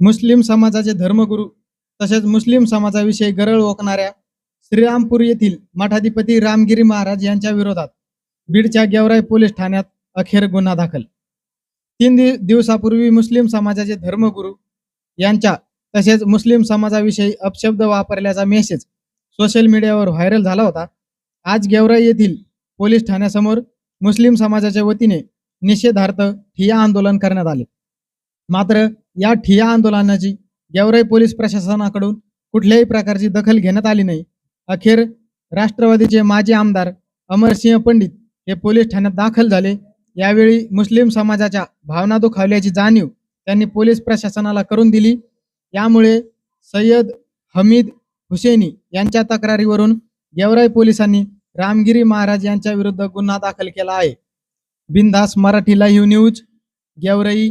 मुस्लिम समाजाचे धर्मगुरू तसेच मुस्लिम समाजाविषयी गरळ ओकणाऱ्या श्रीरामपूर येथील मठाधिपती रामगिरी महाराज यांच्या विरोधात बीडच्या गेवराई पोलीस ठाण्यात अखेर गुन्हा दाखल. तीन दिवसापूर्वी मुस्लिम समाजाचे धर्मगुरू यांच्या तसेच मुस्लिम समाजाविषयी अपशब्द वापरल्याचा मेसेज सोशल मीडियावर व्हायरल झाला होता. आज गेवराई येथील पोलीस ठाण्यासमोर मुस्लिम समाजाच्या वतीने निषेधार्थ ठिया आंदोलन करण्यात आले. मात्र या ठिया आंदोलनाची गेवराई पोलीस प्रशासनाकडून कुठल्याही प्रकारची दखल घेण्यात आली नाही. अखेर राष्ट्रवादीचे माजी आमदार अमरसिंह पंडित हे पोलीस ठाण्यात दाखल झाले. यावेळी मुस्लिम समाजाच्या भावना दुखावल्याची जाणीव त्यांनी पोलीस प्रशासनाला करून दिली. यामुळे सय्यद हमीद हुसेनी यांच्या तक्रारीवरून गेवराई पोलिसांनी रामगिरी महाराज यांच्या विरुद्ध गुन्हा दाखल केला आहे. Bindhaas Marathi live news Georai